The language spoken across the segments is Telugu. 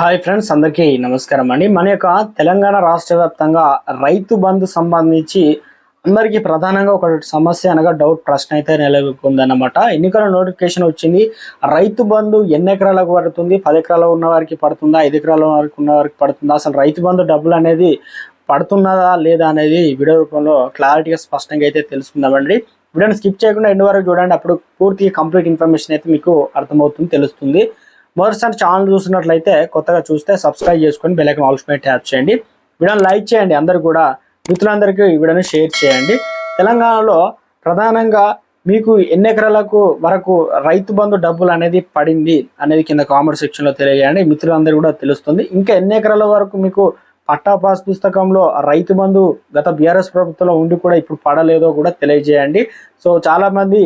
హాయ్ ఫ్రెండ్స్ అందరికీ నమస్కారం అండి. మన యొక్క తెలంగాణ రాష్ట్ర వ్యాప్తంగా రైతు బంధు సంబంధించి అందరికీ ప్రధానంగా ఒక సమస్య అనగా డౌట్ ప్రశ్న అయితే నెలకొందన్నమాట. ఎన్నికల నోటిఫికేషన్ వచ్చింది. రైతు బంధు ఎన్ని ఎకరాలకు పడుతుంది? పది ఎకరాలు ఉన్న వారికి పడుతుందా? ఐదు ఎకరాల వరకు ఉన్న వారికి పడుతుందా? అసలు రైతు బంధు డబ్బులు అనేది పడుతున్నదా లేదా అనేది వీడియో రూపంలో క్లారిటీగా స్పష్టంగా అయితే తెలుసుకుందామండి. వీడియోని స్కిప్ చేయకుండా ఎండు వరకు చూడండి. అప్పుడు పూర్తి కంప్లీట్ ఇన్ఫర్మేషన్ అయితే మీకు అర్థమవుతుంది తెలుస్తుంది. మొదటిసారి ఛానల్ చూసినట్లయితే కొత్తగా చూస్తే సబ్స్క్రైబ్ చేసుకొని బెల్లైకన్ ఆల్స్ మీద ట్యాప్ చేయండి. వీడియోని లైక్ చేయండి. అందరు కూడా మిత్రులందరికీ వీడియోని షేర్ చేయండి. తెలంగాణలో ప్రధానంగా మీకు ఎన్ని ఎకరాలకు వరకు రైతు బంధు డబ్బులు అనేది పడింది అనేది కింద కామెంట్ సెక్షన్లో తెలియజేయండి. మిత్రులందరూ కూడా తెలుస్తుంది. ఇంకా ఎన్ని ఎకరాల వరకు మీకు పట్టా పాస్ పుస్తకంలో రైతు బంధు గత బీఆర్ఎస్ ప్రభుత్వంలో ఉండి కూడా ఇప్పుడు పడలేదో కూడా తెలియజేయండి. సో చాలామంది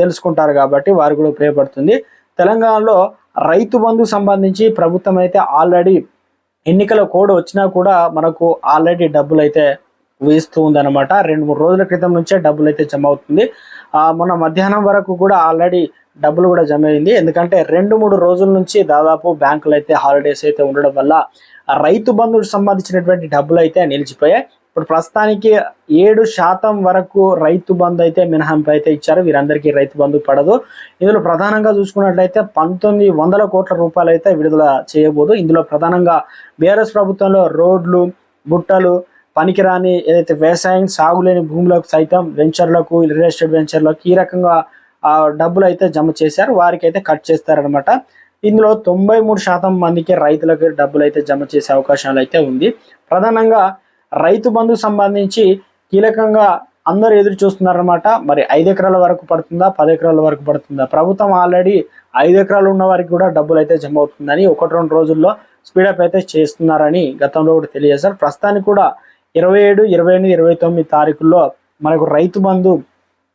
తెలుసుకుంటారు కాబట్టి వారు కూడా ఉపయోగపడుతుంది. తెలంగాణలో రైతు బంధు సంబంధించి ప్రభుత్వం అయితే ఆల్రెడీ ఎన్నికల కోడ్ వచ్చినా కూడా మనకు ఆల్రెడీ డబ్బులు అయితే వేస్తూ ఉందన్నమాట. రెండు మూడు రోజుల క్రితం నుంచే డబ్బులు అయితే జమ అవుతుంది ఆ, మొన్న మధ్యాహ్నం వరకు కూడా ఆల్రెడీ డబ్బులు కూడా జమ అయింది ఎందుకంటే రెండు మూడు రోజుల నుంచి దాదాపు బ్యాంకులు అయితే హాలిడేస్ అయితే ఉండడం వల్ల రైతు బంధువులకు సంబంధించినటువంటి డబ్బులు అయితే నిలిచిపోయాయి. ఇప్పుడు ప్రస్తుతానికి ఏడు శాతం వరకు రైతు బంధు అయితే మినహాంపు అయితే ఇచ్చారు. వీరందరికీ రైతు బంధు పడదు. ఇందులో ప్రధానంగా చూసుకున్నట్లయితే పంతొమ్మిది వందల కోట్ల రూపాయలు అయితే విడుదల చేయబోదు. ఇందులో ప్రధానంగా బీఆర్ఎస్ ప్రభుత్వంలో రోడ్లు బుట్టలు పనికిరాని ఏదైతే వ్యవసాయం సాగులేని భూములకు సైతం వెంచర్లకు రియల్ ఎస్టేట్ వెంచర్లకు ఈ రకంగా ఆ డబ్బులు అయితే జమ చేశారు. వారికి అయితే కట్ చేస్తారనమాట ఇందులో తొంభై మూడు శాతం మందికి రైతులకు డబ్బులు అయితే జమ చేసే అవకాశాలు అయితే ఉంది. ప్రధానంగా రైతు బంధు సంబంధించి కీలకంగా అందరూ ఎదురు చూస్తున్నారనమాట మరి ఐదు ఎకరాల వరకు పడుతుందా? పది ఎకరాల వరకు పడుతుందా? ప్రభుత్వం ఆల్రెడీ ఐదు ఎకరాలు ఉన్న వారికి కూడా డబ్బులు అయితే జమ అవుతుందని ఒకటి రెండు రోజుల్లో స్పీడప్ అయితే చేస్తున్నారని గతంలో కూడా తెలియజేశారు. ప్రస్తుతానికి కూడా ఇరవై ఏడు ఇరవై ఎనిమిది ఇరవై తొమ్మిది తారీఖుల్లో మనకు రైతు బంధు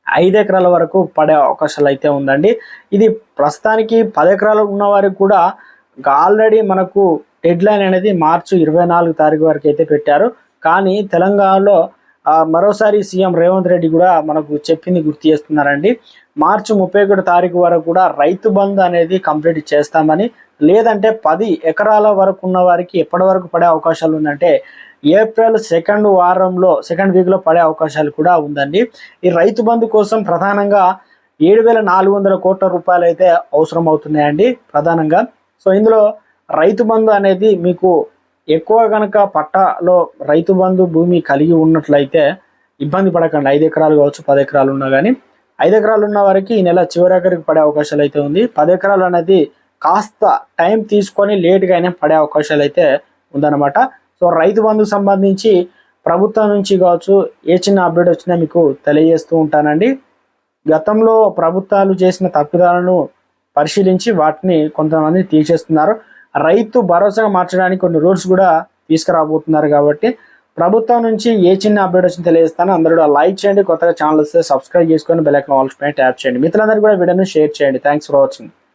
ఐదు ఎకరాల వరకు పడే అవకాశాలు అయితే ఉందండి. ఇది ప్రస్తుతానికి పది ఎకరాలు ఉన్న వారికి కూడా ఆల్రెడీ మనకు డెడ్ లైన్ అనేది మార్చి ఇరవై నాలుగు తారీఖు వరకు అయితే పెట్టారు. కానీ తెలంగాణలో మరోసారి సీఎం రేవంత్ రెడ్డి కూడా మనకు చెప్పింది గుర్తు చేస్తున్నారండి. మార్చి ముప్పై ఒకటి తారీఖు వరకు కూడా రైతు బంధు అనేది కంప్లీట్ చేస్తామని లేదంటే పది ఎకరాల వరకు ఉన్న వారికి ఎప్పటి వరకు పడే అవకాశాలు ఉందంటే ఏప్రిల్ సెకండ్ వారంలో సెకండ్ వీక్లో పడే అవకాశాలు కూడా ఉందండి. ఈ రైతు బంధు కోసం ప్రధానంగా ఏడు వేల నాలుగు వందల కోట్ల రూపాయలు అయితే అవసరం అవుతున్నాయండి ప్రధానంగా. సో ఇందులో రైతు బంధు అనేది మీకు ఎక్కువ కనుక పట్టాలో రైతు బంధు భూమి కలిగి ఉన్నట్లయితే ఇబ్బంది పడకండి. ఐదు ఎకరాలు కావచ్చు పది ఎకరాలు ఉన్నా కానీ ఐదు ఎకరాలు ఉన్న వారికి ఈ నెల చివరికి పడే అవకాశాలు అయితే ఉంది. పది ఎకరాలు అనేది కాస్త టైం తీసుకొని లేట్గా అయినా పడే అవకాశాలు అయితే ఉందన్నమాట. సో రైతు బంధు సంబంధించి ప్రభుత్వం నుంచి కావచ్చు ఏ చిన్న అప్డేట్ వచ్చినా మీకు తెలియజేస్తూ ఉంటానండి. గతంలో ప్రభుత్వాలు చేసిన తప్పిదాలను పరిశీలించి వాటిని కొంతమంది తీసేస్తున్నారు. రైతు భరోసాగా మార్చడానికి కొన్ని రూల్స్ కూడా తీసుకురాబోతున్నారు కాబట్టి ప్రభుత్వం నుంచి ఏ చిన్న అప్డేట్ వచ్చింది తెలియజేస్తాను. అందరూ లైక్ చేయండి కొత్తగా ఛానల్ వస్తే సబ్స్క్రైబ్ చేసుకొని బెల్ ఐకాన్ ఆల్స్ పైన ట్యాప్ చేయండి. మిత్రులందరూ కూడా వీడియోను షేర్ చేయండి. Thanks for watching.